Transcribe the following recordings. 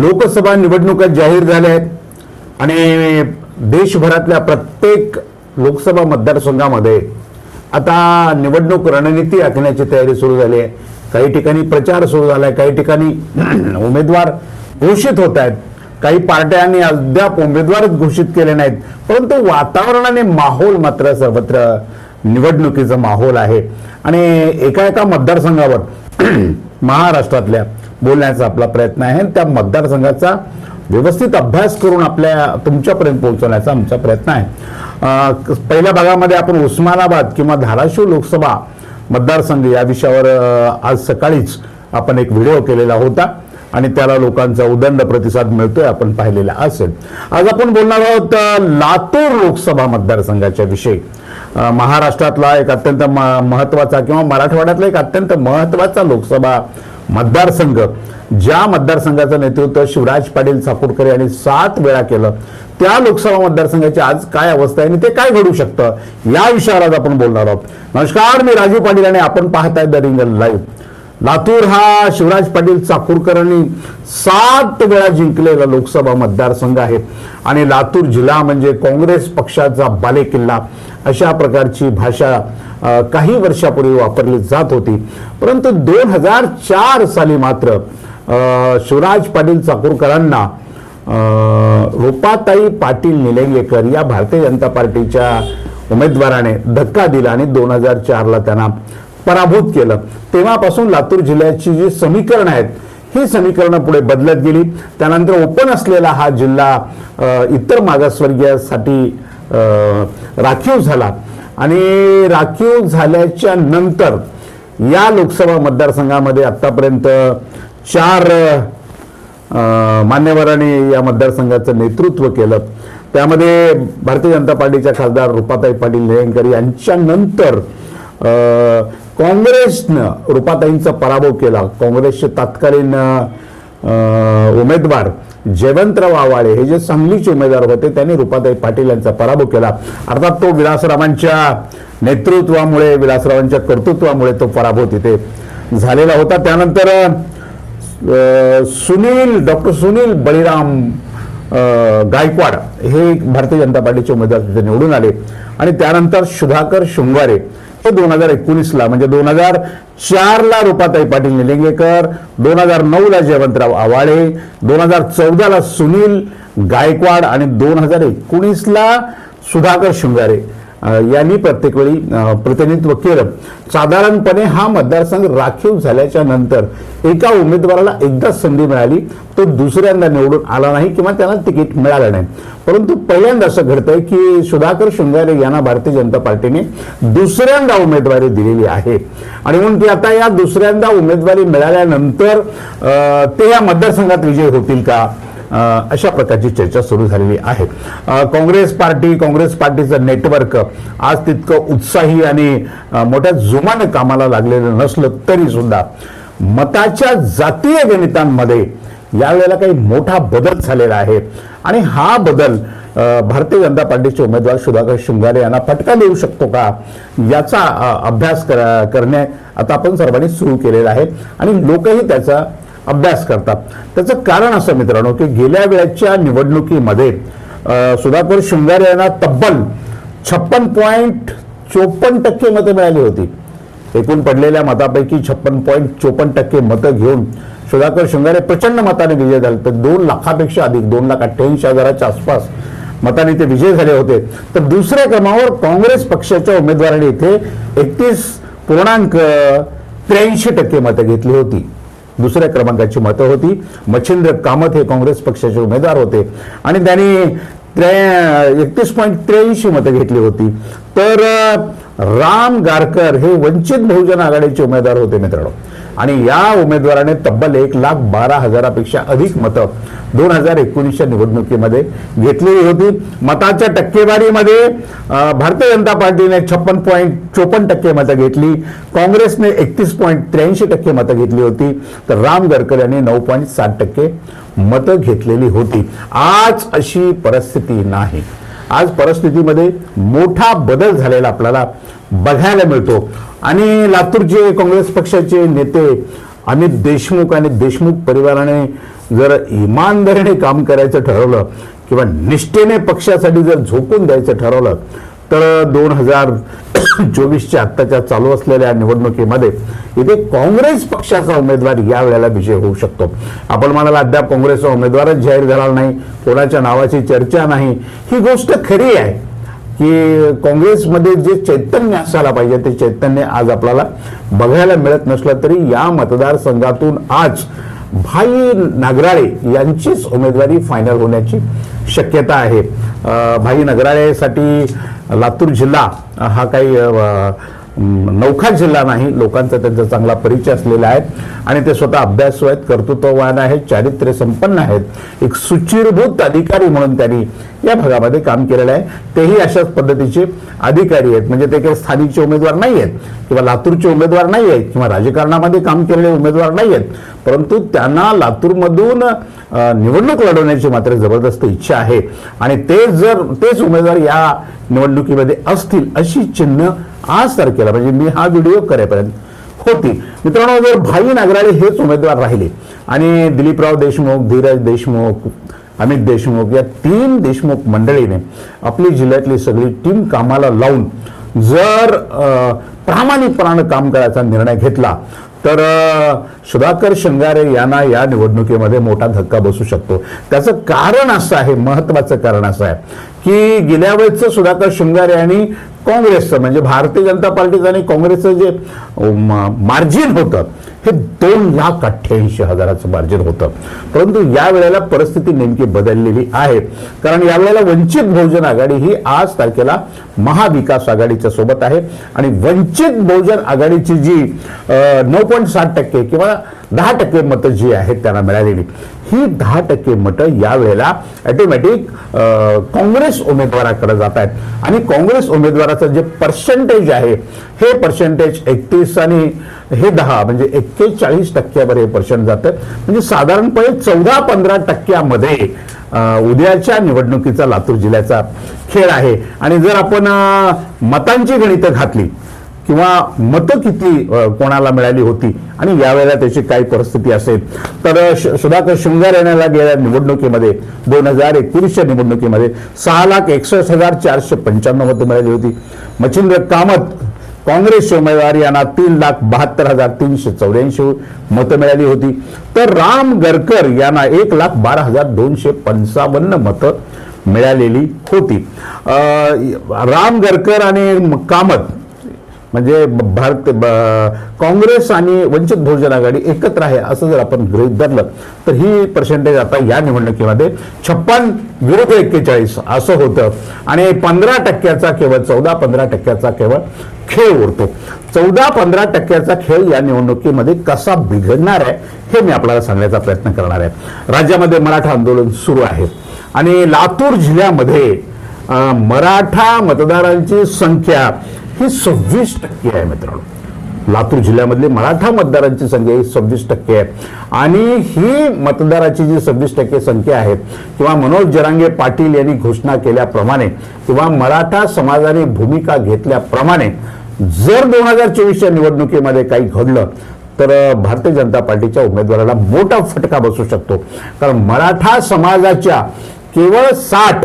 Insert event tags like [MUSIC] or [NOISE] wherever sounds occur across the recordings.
लोकसभा निवडणुका जाहीर झाल्या आहेत. आणि देशभरातल्या प्रत्येक लोकसभा मतदारसंघामध्ये आता निवडणूक रणनीती आखण्याची तयारी सुरू झाली आहे. काही ठिकाणी प्रचार सुरू झाला आहे काही ठिकाणी [CLEARS THROAT] उमेदवार घोषित होत आहेत. काही पार्ट्यांनी अद्याप उमेदवारच घोषित केले नाहीत. परंतु वातावरणाने माहोल मात्र सर्वत्र निवडणुकीचं माहोल आहे. आणि एका एका मतदारसंघावर [CLEARS THROAT] महाराष्ट्रातल्या बोलण्याचा आपला प्रयत्न आहे. त्या मतदारसंघाचा व्यवस्थित अभ्यास करून आपल्या तुमच्यापर्यंत पोहोचवण्याचा आमचा प्रयत्न आहे. पहिल्या भागामध्ये आपण उस्मानाबाद किंवा धाराशिव लोकसभा मतदारसंघ या विषयावर आज सकाळीच आपण एक व्हिडिओ केलेला होता. आणि त्याला लोकांचा उदंड प्रतिसाद मिळतोय आपण पाहिलेला असेल. आज आपण बोलणार आहोत लातूर लोकसभा मतदारसंघाच्या विषयी. महाराष्ट्रातला एक अत्यंत महत्त्वाचा किंवा मराठवाड्यातला एक अत्यंत महत्त्वाचा लोकसभा मतदारसंघ. ज्या मतदारसंघाचं नेतृत्व शिवराज पाटील चाकूरकर यांनी सात वेळा केलं त्या लोकसभा मतदारसंघाची आज काय अवस्था आहे आणि ते काय घडू शकतं या विषयावर आज आपण बोलणार आहोत. नमस्कार मी राजीव पाटील आणि आपण पाहताय द रिंगल लाईव्ह. लातूर हा शिवराज पाटील चाकूरकरांनी सात वेळा जिंकलेला लोकसभा मतदारसंघ आहे. आणि लातूर जिल्हा म्हणजे काँग्रेस पक्षाचा बालेकिल्ला अशा प्रकारची भाषा काही वर्षापूर्वी वापरली जात होती. परंतु दोन हजार चार साली मात्र शिवराज पाटील चाकूरकरांना रुपाताई पाटील निलंगेकर या भारतीय जनता पार्टीच्या उमेदवाराने धक्का दिला आणि दोन हजार चारला त्यांना पराभूत केलं. तेव्हापासून लातूर जिल्ह्याची जी समीकरणं आहेत ही समीकरणं पुढे बदलत गेली. त्यानंतर ओपन असलेला हा जिल्हा इतर मागासवर्गीयासाठी राखीव झाला. आणि राखीव झाल्याच्यानंतर या लोकसभा मतदारसंघामध्ये आतापर्यंत चार मान्यवरांनी या मतदारसंघाचं नेतृत्व केलं. त्यामध्ये भारतीय जनता पार्टीच्या खासदार रुपाताई पाटील निळंकर यांच्यानंतर काँग्रेसनं रुपाताईंचा पराभव केला. काँग्रेसचे तत्कालीन उमेदवार जयवंतराव आवाळे हे जे सांगलीचे उमेदवार होते त्यांनी रुपाताई पाटील यांचा पराभव केला. अर्थात तो विलासरावांच्या नेतृत्वामुळे विलासरावांच्या कर्तृत्वामुळे तो पराभव तिथे झालेला होता. त्यानंतर सुनील डॉक्टर सुनील बळीराम गायकवाड हे भारतीय जनता पार्टीचे उमेदवार तिथे निवडून आले. आणि त्यानंतर सुधाकर शृंगारे ते दोन हजार एकोणीसला म्हणजे दोन हजार चारला रुपाताई पाटील निलंगेकर दोन हजार नऊला जयवंतराव आवाळे दोन हजार चौदाला सुनील गायकवाड आणि दोन हजार एकोणीसला सुधाकर शृंगारे. यांनी प्रत्येक वेळी प्रतिनिधित्व केलं. साधारणपणे हा मतदारसंघ राखीव झाल्याच्यानंतर एका उमेदवाराला एकदाच संधी मिळाली तो दुसऱ्यांदा निवडून आला नाही किंवा त्यांना तिकीट मिळालं नाही. परंतु पहिल्यांदा असं घडतंय की सुधाकर शृंगारे यांना भारतीय जनता पार्टीने दुसऱ्यांदा उमेदवारी दिलेली आहे. आणि म्हणून ती आता या दुसऱ्यांदा उमेदवारी मिळाल्यानंतर ते या मतदारसंघात विजय होतील का? अशा प्रकारची चर्चा सुरू झालेली आहे. काँग्रेस पार्टी काँग्रेस पार्टीचं नेटवर्क आज तितकं उत्साही आणि मोठ्या जोमानं कामाला लागलेलं नसलं तरी सुद्धा मताच्या जातीय गणितांमध्ये यावेळेला काही मोठा बदल झालेला आहे. आणि हा बदल भारतीय जनता पार्टीचे उमेदवार सुधाकर शृंगारे यांना फटका देऊ शकतो का? याचा अभ्यास करा करणे आता आपण सर्वांनी सुरू केलेला आहे. आणि लोकही त्याचा अभ्यास करतात. त्याचं कारण असं मित्रांनो की गेल्या वेळेच्या निवडणुकीमध्ये सुधाकर शृंगारे यांना तब्बल छप्पन पॉईंट चोपन्न टक्के मतं मिळाली होती. एकूण पडलेल्या मतापैकी छप्पन पॉईंट चोपन्न टक्के मतं घेऊन सुधाकर शृंगारे प्रचंड मताने विजय झाले तर दोन लाखापेक्षा अधिक दोन लाख अठ्ठ्याऐंशी हजाराच्या आसपास मताने ते विजय झाले होते. तर दुसऱ्या क्रमावर काँग्रेस पक्षाच्या उमेदवाराने इथे एकतीस पूर्णांक त्र्याऐंशी टक्के मतं घेतली होती. दुसऱ्या क्रमांकाची मतं होती. मच्छिंद्र कामत हे काँग्रेस पक्षाचे उमेदवार होते. आणि त्यांनी त्र्या एकतीस पॉईंट त्र्याऐंशी मतं घेतली होती. तर राम गारकर हे वंचित बहुजन आघाडीचे उमेदवार होते मित्रांनो. आणि या उमेदवाराने तब्बल एक लाख बारा हजारापेक्षा अधिक मतं दोन हजार एकोणीसच्या निवडणुकीमध्ये घेतलेली होती. मताच्या टक्केवारीमध्ये भारतीय जनता पार्टीने छप्पन पॉईंट चोपन्न टक्के मतं घेतली. काँग्रेसने एकतीस पॉईंट त्र्याऐंशी टक्के मतं घेतली होती. तर राम गडकर यांनी नऊ पॉईंट सात टक्के मतं घेतलेली होती. आज अशी परिस्थिती नाही. आज परिस्थितीमध्ये मोठा बदल झालेला आपल्याला बघायला मिळतो. आणि लातूरचे काँग्रेस पक्षाचे नेते अमित देशमुख आणि देशमुख परिवाराने जर इमानदारीने काम करायचं ठरवलं किंवा निष्ठेने पक्षासाठी जर झोकून द्यायचं ठरवलं तर दोन हजार चोवीसच्या आत्ताच्या चालू असलेल्या निवडणुकीमध्ये इथे काँग्रेस पक्षाचा उमेदवार या वेळेला विजय होऊ शकतो. आपण म्हणाला अद्याप काँग्रेसचा उमेदवारच जाहीर झाला नाही कोणाच्या नावाची चर्चा नाही. ही गोष्ट खरी आहे की काँग्रेसमध्ये जे चैतन्य असायला पाहिजे ते चैतन्य आज आपल्याला बघायला मिळत नसलं तरी या मतदारसंघातून आज भाई नागराळे यांचीच उमेदवारी फायनल होण्याची शक्यता आहे. भाई नगराळेसाठी लातूर जिल्हा हा काही नौखा जिल्हा नाही. लोकांचा त्यांचा चांगला परिचय असलेला आहे आणि ते स्वतः अभ्यासू आहेत कर्तृत्ववान आहेत चारित्र्य संपन्न आहेत. एक सुचिरभूत अधिकारी म्हणून त्यांनी या भागामध्ये काम केलेलं आहे. तेही अशाच पद्धतीचे अधिकारी आहेत. म्हणजे ते काही स्थानिकचे उमेदवार नाही आहेत किंवा लातूरचे उमेदवार नाही आहेत किंवा राजकारणामध्ये काम केलेले उमेदवार नाही आहेत. परंतु त्यांना लातूरमधून निवडणूक लढवण्याची मात्र जबरदस्त इच्छा आहे. आणि ते जर तेच उमेदवार या निवडणुकीमध्ये असतील अशी चिन्ह आज तारखेला म्हणजे मी हा व्हिडिओ करेपर्यंत होती. मित्रांनो जर भाई नागराळे हेच उमेदवार राहिले आणि दिलीपराव देशमुख धीरज देशमुख अमित देशमुख या तीन देशमुख मंडळीने आपली जिल्ह्यातली सगळी टीम कामाला लावून जर प्रामाणिकपणानं काम करायचा निर्णय घेतला तर सुधाकर शृंगारे यांना या निवडणुकीमध्ये मोठा धक्का बसू शकतो. त्याचं कारण असं आहे महत्वाचं कारण असं आहे की गेल्या वेळेचं सुधाकर शृंगारे आणि काँग्रेसचं म्हणजे भारतीय जनता पार्टीचं आणि काँग्रेसचं जे मार्जिन होतं हे दोन लाख अठ्ठ्याऐंशी हजाराचं मार्जिन होतं. परंतु यावेळेला परिस्थिती नेमकी बदललेली आहे. कारण यावेळेला वंचित बहुजन आघाडी ही आज तारखेला महाविकास आघाडीच्या सोबत आहे. आणि वंचित बहुजन आघाडीची जी नऊ पॉईंट साठ टक्के किंवा दहा टक्के मतं जी आहेत त्यांना मिळालेली. ही दहा टक्के मतं यावेळेला ॲटोमॅटिक काँग्रेस उमेदवाराकडे जात आहेत. आणि काँग्रेस उमेदवाराचं जे पर्सेंटेज आहे हे पर्सेंटेज एकतीस आणि हे दहा म्हणजे एक्केचाळीस टक्क्यावर हे पर्सेंट जातं म्हणजे साधारणपणे चौदा पंधरा टक्क्यामध्ये उद्याच्या निवडणुकीचा लातूर जिल्ह्याचा खेळ आहे. आणि जर आपण मतांची गणितं घातली किंवा मतं किती कोणाला मिळाली होती आणि यावेळेला त्याची काय परिस्थिती असेल तर श- सुधाकर शृंगार यांना गेल्या निवडणुकीमध्ये दोन हजार एकोणीसच्या निवडणुकीमध्ये सहा लाख एकसष्ट हजार चारशे पंच्याण्णव मतं मिळाली होती. मच्छिंद्र कामत काँग्रेसचे उमेदवार यांना तीन लाख बहात्तर हजार तीनशे चौऱ्याऐंशी मतं मिळाली होती. तर राम गरकर यांना एक लाख बारा हजार दोनशे पंचावन्न मतं मिळालेली होती. राम गरकर आणि कामत म्हणजे भारत ब- काँग्रेस आणि वंचित बहुजन आघाडी एकत्र आहे असं जर आपण गृहित धरलं तर ही पर्सेंटेज आता या निवडणुकीमध्ये छप्पन विरुद्ध एक्केचाळीस असं होतं. आणि पंधरा टक्क्याचा केवळ चौदा पंधरा टक्क्याचा केवळ खेळ उरतो. चौदा पंधरा टक्क्याचा खेळ या निवडणुकीमध्ये कसा बिघडणार आहे हे मी आपल्याला सांगण्याचा प्रयत्न करणार आहे. राज्यामध्ये मराठा आंदोलन सुरू आहे. आणि लातूर जिल्ह्यामध्ये मराठा मतदारांची संख्या ही सव्वीस टक्के आहे मित्रांनो. लातूर जिल्ह्यामधली मराठा मतदारांची संख्या ही सव्वीस टक्के आहे. आणि ही मतदाराची जी सव्वीस टक्के संख्या आहे किंवा मनोज जरांगे पाटील यांनी घोषणा केल्याप्रमाणे किंवा मराठा समाजाने भूमिका घेतल्याप्रमाणे जर दोन हजार चोवीसच्या निवडणुकीमध्ये काही घडलं तर भारतीय जनता पार्टीच्या उमेदवाराला मोठा फटका बसू शकतो. कारण मराठा समाजाच्या केवळ साठ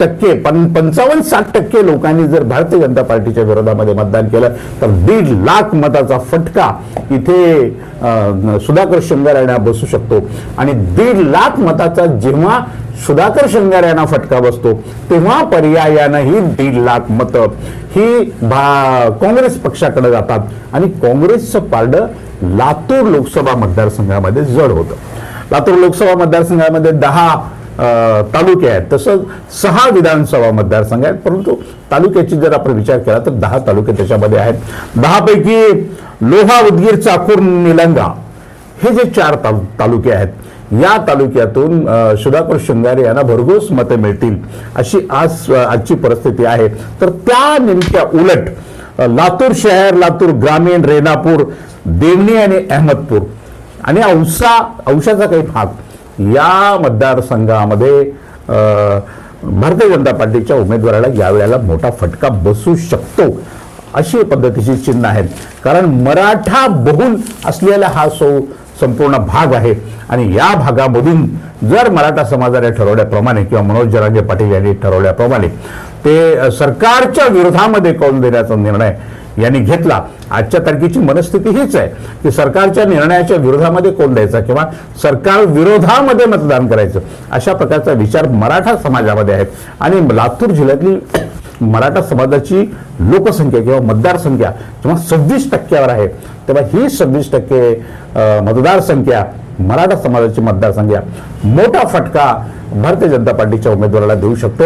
टक्के पण पंचावन्न साठ टक्के लोकांनी जर भारतीय जनता पार्टीच्या विरोधामध्ये मतदान केलं तर दीड लाख मताचा फटका इथे सुधाकर शृंगार यांना बसू शकतो. आणि दीड लाख मताचा जेव्हा सुधाकर शृंगार यांना फटका बसतो तेव्हा पर्यायानं ही दीड लाख मतं ही भा काँग्रेस पक्षाकडे जातात. आणि काँग्रेसचं पारडं लातूर लोकसभा मतदारसंघामध्ये जड होतं. लातूर लोकसभा मतदारसंघामध्ये दहा तालुके आहेत. तसंच सहा विधानसभा मतदारसंघ आहेत. परंतु तालुक्याची जर आपण विचार केला तर दहा तालुके त्याच्यामध्ये आहेत. दहापैकी लोहा उदगीर चाकूर निलंगा हे जे चार तालु तालुके आहेत या तालुक्यातून सुधाकर शृंगारे यांना भरघोस मतं मिळतील अशी आज आजची परिस्थिती आहे. तर त्या नेमक्या उलट लातूर शहर लातूर ग्रामीण रेणापूर देवणी आणि अहमदपूर. आणि औसा औशाचा काही भाग या मतदारसंघामध्ये भारतीय जनता पार्टीच्या उमेदवाराला यावेळेला मोठा फटका बसू शकतो अशी पद्धतीची चिन्ह आहेत. कारण मराठा बहुल असलेला हा सो संपूर्ण भाग आहे. आणि या भागामधून जर मराठा समाजाने ठरवल्याप्रमाणे किंवा मनोज जरांगे पाटील यांनी ठरवल्याप्रमाणे ते सरकारच्या विरोधामध्ये कौल देण्याचा निर्णय यांनी घेतला. आजच्या तारखेची मनस्थिती हीच आहे की सरकारच्या निर्णयाच्या विरोधामध्ये कोण द्यायचा किंवा सरकार विरोधामध्ये मतदान करायचं? अशा प्रकारचा विचार मराठा समाजामध्ये आहेत. आणि लातूर जिल्ह्यातली मराठा समाजाची लोकसंख्या किंवा मतदारसंख्या किंवा सव्वीस टक्क्यावर आहे. तेव्हा ही सव्वीस टक्के मतदारसंख्या मराठा समाजाची मतदारसंख्या मोठा फटका भारतीय जनता पार्टीच्या उमेदवाराला देऊ शकते.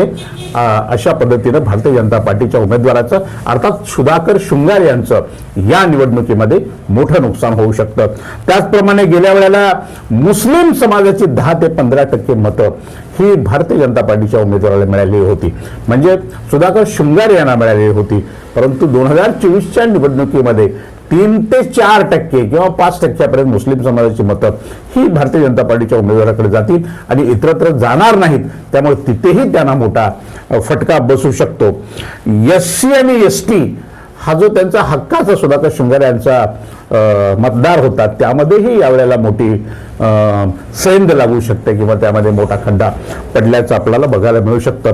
अशा पद्धतीनं भारतीय जनता पार्टीच्या उमेदवाराचं अर्थात सुधाकर शृंगार यांचं या निवडणुकीमध्ये मोठं नुकसान होऊ शकतं. त्याचप्रमाणे गेल्या वेळेला मुस्लिम समाजाची दहा ते पंधरा टक्के मतं ही भारतीय जनता पार्टीच्या उमेदवाराला मिळाली होती. म्हणजे सुधाकर शृंगार यांना मिळालेली होती. परंतु दोन हजार चोवीसच्या निवडणुकीमध्ये तीन ते चार टक्के किंवा पाच टक्क्यापर्यंत मुस्लिम समाजाची मतं ही भारतीय जनता पार्टीच्या उमेदवाराकडे जातील आणि इतरत्र जाणार नाहीत. त्यामुळे तिथेही त्यांना मोठा फटका बसू शकतो. एस सी आणि एस टी हा जो त्यांचा हक्काचा सुधाकर शृंगार यांचा मतदार होतात. त्यामध्येही यावेळेला मोठी अ, लागू शकते किंवा त्यामध्ये मोठा खड्डा पडल्याचं आपल्याला बघायला मिळू शकतं.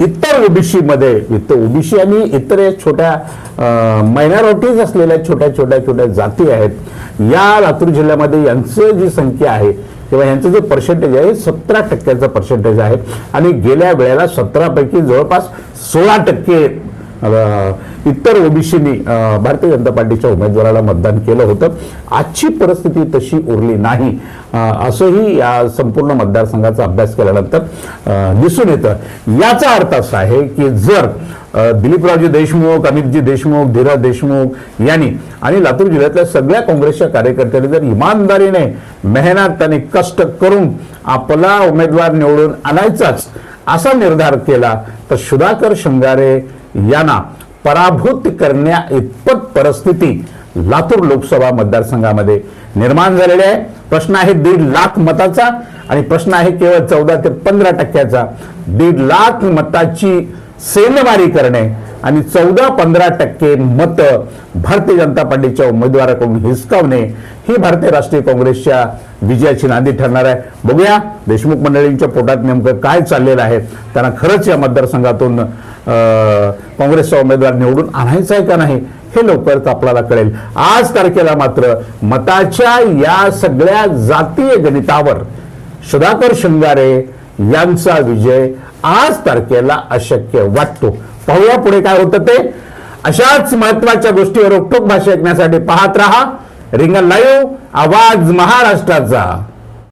इतर ओबीसीमध्ये इतर ओबीसी आणि इतर छोट्या मायनॉरिटीज असलेल्या छोट्या छोट्या छोट्या जाती आहेत. या लातूर जिल्ह्यामध्ये यांचं जी संख्या आहे किंवा यांचं जे पर्सेंटेज आहे सतरा टक्क्याचं पर्सेंटेज आहे. आणि गेल्या वेळेला सतरापैकी जवळपास सोळा टक्के इतर ओबीसीनी भारतीय जनता पार्टीच्या उमेदवाराला मतदान केलं होतं. आजची परिस्थिती तशी उरली नाही. असंही या संपूर्ण मतदारसंघाचा अभ्यास केल्यानंतर दिसून येतं. याचा अर्थ असा आहे की जर दिलीपरावजी देशमुख अमितजी देशमुख धीरज देशमुख यांनी आणि लातूर जिल्ह्यातल्या सगळ्या काँग्रेसच्या कार्यकर्त्यांनी जर इमानदारीने मेहनत आणि कष्ट करून आपला उमेदवार निवडून आणायचाच असा निर्धार केला तर सुधाकर शृंगारे यांना पराभूत करण्या इतपत परिस्थिती लातूर लोकसभा मतदारसंघामध्ये निर्माण झालेली आहे. प्रश्न आहे दीड लाख मताचा आणि प्रश्न आहे केवळ चौदा ते पंधरा टक्क्याचा. दीड लाख मताची सेनमारी करणे आणि चौदा पंधरा टक्के मत भारतीय जनता पार्टीच्या उमेदवाराकडून हिसकावणे ही भारतीय राष्ट्रीय काँग्रेसच्या विजयाची नांदी ठरणार आहे. बघूया देशमुख मंडळींच्या पोटात नेमकं काय चाललेलं आहे. त्यांना खरंच या मतदारसंघातून काँग्रेसचा उमेदवार निवडून आणायचा आहे का नाही हे लवकरच आपल्याला कळेल. आज तारखेला मात्र मताच्या या सगळ्या जातीय गणितावर सुधाकर शृंगारे यांचा विजय आज तारखेला अशक्य वाटतो. पाहूया पुढे काय होतं ते. अशाच महत्त्वाच्या गोष्टीवर उपटोक भाषा ऐकण्यासाठी पाहत रहा. रिंगण लाईव्ह आवाज महाराष्ट्राचा.